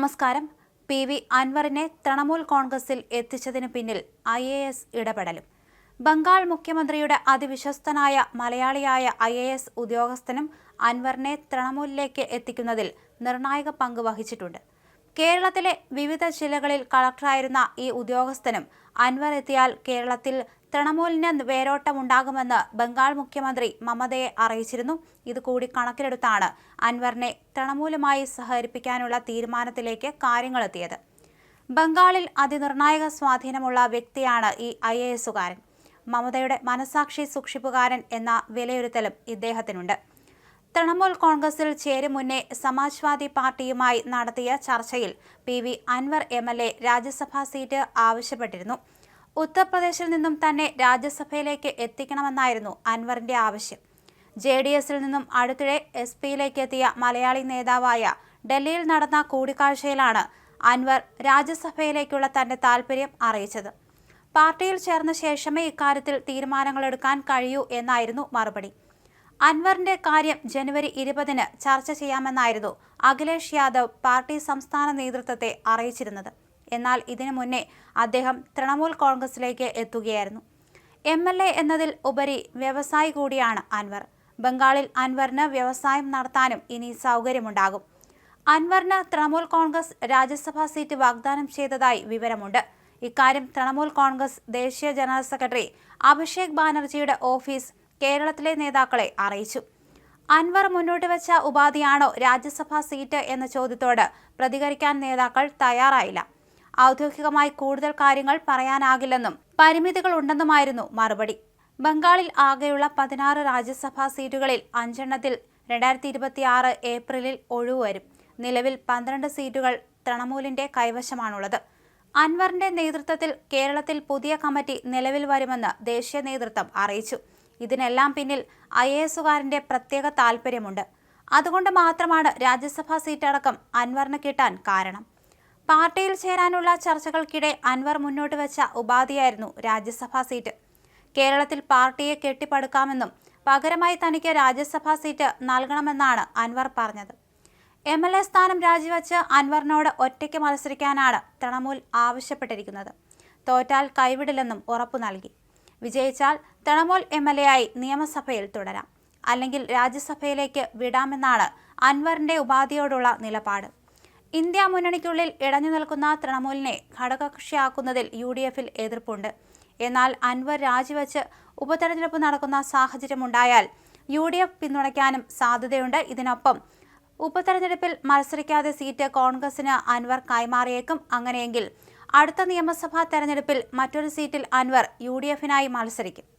നമസ്കാരം. P V അൻവറിനെ തൃണമൂൽ കോൺഗ്രസിൽ എത്തിച്ചതിന് പിന്നിൽ ഐ എ എസ് ഇടപെടലും. ബംഗാൾ മുഖ്യമന്ത്രിയുടെ അതിവിശ്വസ്തനായ മലയാളിയായ ഐ എ എസ് ഉദ്യോഗസ്ഥനും അൻവറിനെ തൃണമൂലിലേക്ക് എത്തിക്കുന്നതിൽ നിർണായക പങ്ക് വഹിച്ചിട്ടുണ്ട്. കേരളത്തിലെ വിവിധ ജില്ലകളിൽ കളക്ടറായിരുന്ന ഈ ഉദ്യോഗസ്ഥനും അൻവർ എത്തിയാൽ കേരളത്തിൽ തൃണമൂലിന് വേരോട്ടമുണ്ടാകുമെന്ന് ബംഗാൾ മുഖ്യമന്ത്രി മമതയെ അറിയിച്ചിരുന്നു. ഇതുകൂടി കണക്കിലെടുത്താണ് അൻവറിനെ തൃണമൂലുമായി സഹകരിപ്പിക്കാനുള്ള തീരുമാനത്തിലേക്ക് കാര്യങ്ങളെത്തിയത് ബംഗാളിൽ അതിനിർണായക സ്വാധീനമുള്ള വ്യക്തിയാണ് ഈ ഐ എ എസുകാരൻ. മമതയുടെ മനസാക്ഷി സൂക്ഷിപ്പുകാരൻ എന്ന വിലയിരുത്തലും ഇദ്ദേഹത്തിനുണ്ട്. തൃണമൂൽ കോൺഗ്രസിൽ ചേരും മുന്നേ സമാജ്വാദി പാർട്ടിയുമായി നടത്തിയ ചർച്ചയിൽ P V Anvar M L A Rajya Sabha seat ആവശ്യപ്പെട്ടിരുന്നു. ഉത്തർപ്രദേശിൽ നിന്നും തന്നെ രാജ്യസഭയിലേക്ക് എത്തിക്കണമെന്നായിരുന്നു അൻവറിന്റെ ആവശ്യം. ജെ ഡി എസിൽ നിന്നും അടുത്തിടെ എസ് പിയിലേക്ക് എത്തിയ മലയാളി നേതാവായ ഡൽഹിയിൽ നടന്ന കൂടിക്കാഴ്ചയിലാണ് അൻവർ രാജ്യസഭയിലേക്കുള്ള തന്റെ താൽപര്യം അറിയിച്ചത്. പാർട്ടിയിൽ ചേർന്ന ശേഷമേ ഇക്കാര്യത്തിൽ തീരുമാനങ്ങളെടുക്കാൻ കഴിയൂ എന്നായിരുന്നു മറുപടി. അൻവറിന്റെ കാര്യം ജനുവരി ഇരുപതിന് ചർച്ച ചെയ്യാമെന്നായിരുന്നു അഖിലേഷ് യാദവ് പാർട്ടി സംസ്ഥാന നേതൃത്വത്തെ അറിയിച്ചിരുന്നത്. എന്നാൽ ഇതിനു മുന്നേ അദ്ദേഹം തൃണമൂൽ കോൺഗ്രസിലേക്ക് എത്തുകയായിരുന്നു. എം എൽ എ എന്നതിൽ ഉപരി വ്യവസായി കൂടിയാണ് അൻവർ. ബംഗാളിൽ അൻവറിന് വ്യവസായം നടത്താനും ഇനി സൗകര്യമുണ്ടാകും. അൻവറിന് തൃണമൂൽ കോൺഗ്രസ് രാജ്യസഭാ സീറ്റ് വാഗ്ദാനം ചെയ്തതായി വിവരമുണ്ട്. ഇക്കാര്യം തൃണമൂൽ കോൺഗ്രസ് ദേശീയ ജനറൽ സെക്രട്ടറി അഭിഷേക് ബാനർജിയുടെ ഓഫീസ് കേരളത്തിലെ നേതാക്കളെ അറിയിച്ചു. അൻവർ മുന്നോട്ട് വെച്ച ഉപാധിയാണോ രാജ്യസഭാ സീറ്റ് എന്ന ചോദ്യത്തോട് പ്രതികരിക്കാൻ നേതാക്കൾ തയ്യാറായില്ല. ഔദ്യോഗികമായി കൂടുതൽ കാര്യങ്ങൾ പറയാനാകില്ലെന്നും പരിമിതികൾ ഉണ്ടെന്നുമായിരുന്നു മറുപടി. ബംഗാളിൽ ആകെയുള്ള പതിനാറ് രാജ്യസഭാ സീറ്റുകളിൽ അഞ്ചെണ്ണത്തിൽ രണ്ടായിരത്തി ഇരുപത്തിയാറ് ഏപ്രിലിൽ ഒഴിവ് വരും. നിലവിൽ പന്ത്രണ്ട് സീറ്റുകൾ തൃണമൂലിന്റെ കൈവശമാണുള്ളത്. അൻവറിന്റെ നേതൃത്വത്തിൽ കേരളത്തിൽ പുതിയ കമ്മിറ്റി നിലവിൽ വരുമെന്ന് ദേശീയ നേതൃത്വം അറിയിച്ചു. ഇതിനെല്ലാം പിന്നിൽ ഐ എ എസുകാരന്റെ പ്രത്യേക താൽപ്പര്യമുണ്ട് അതുകൊണ്ട് മാത്രമാണ് രാജ്യസഭാ സീറ്റടക്കം അൻവറിന് കിട്ടാൻ കാരണം. പാർട്ടിയിൽ ചേരാനുള്ള ചർച്ചകൾക്കിടെ അൻവർ മുന്നോട്ട് വെച്ച ഉപാധിയായിരുന്നു രാജ്യസഭാ സീറ്റ്. കേരളത്തിൽ പാർട്ടിയെ കെട്ടിപ്പടുക്കാമെന്നും പകരമായി തനിക്ക് രാജ്യസഭാ സീറ്റ് നൽകണമെന്നാണ് അൻവർ പറഞ്ഞത്. എം എൽ എ സ്ഥാനം രാജിവെച്ച് അൻവറിനോട് ഒറ്റയ്ക്ക് മത്സരിക്കാനാണ് തൃണമൂൽ ആവശ്യപ്പെട്ടിരിക്കുന്നത്. തോറ്റാൽ കൈവിടില്ലെന്നും ഉറപ്പു നൽകി. വിജയിച്ചാൽ തൃണമൂൽ എം എൽ എ ആയി നിയമസഭയിൽ തുടരാം. അല്ലെങ്കിൽ രാജ്യസഭയിലേക്ക് വിടാമെന്നാണ് അൻവറിന്റെ ഉപാധിയോടുള്ള നിലപാട്. ഇന്ത്യ മുന്നണിക്കുള്ളിൽ ഇടഞ്ഞു നിൽക്കുന്ന തൃണമൂലിനെ ഘടകകക്ഷിയാക്കുന്നതിൽ യു ഡി എഫിൽ എതിർപ്പുണ്ട്. എന്നാൽ അൻവർ രാജിവെച്ച് ഉപതെരഞ്ഞെടുപ്പ് നടക്കുന്ന സാഹചര്യമുണ്ടായാൽ യു ഡി എഫ് പിന്തുണയ്ക്കാനും സാധ്യതയുണ്ട്. ഇതിനൊപ്പം ഉപതെരഞ്ഞെടുപ്പിൽ മത്സരിക്കാതെ സീറ്റ് കോൺഗ്രസിന് അൻവർ കൈമാറിയേക്കും. അങ്ങനെയെങ്കിൽ അടുത്ത നിയമസഭാ തെരഞ്ഞെടുപ്പിൽ മറ്റൊരു സീറ്റിൽ അൻവർ യു മത്സരിക്കും.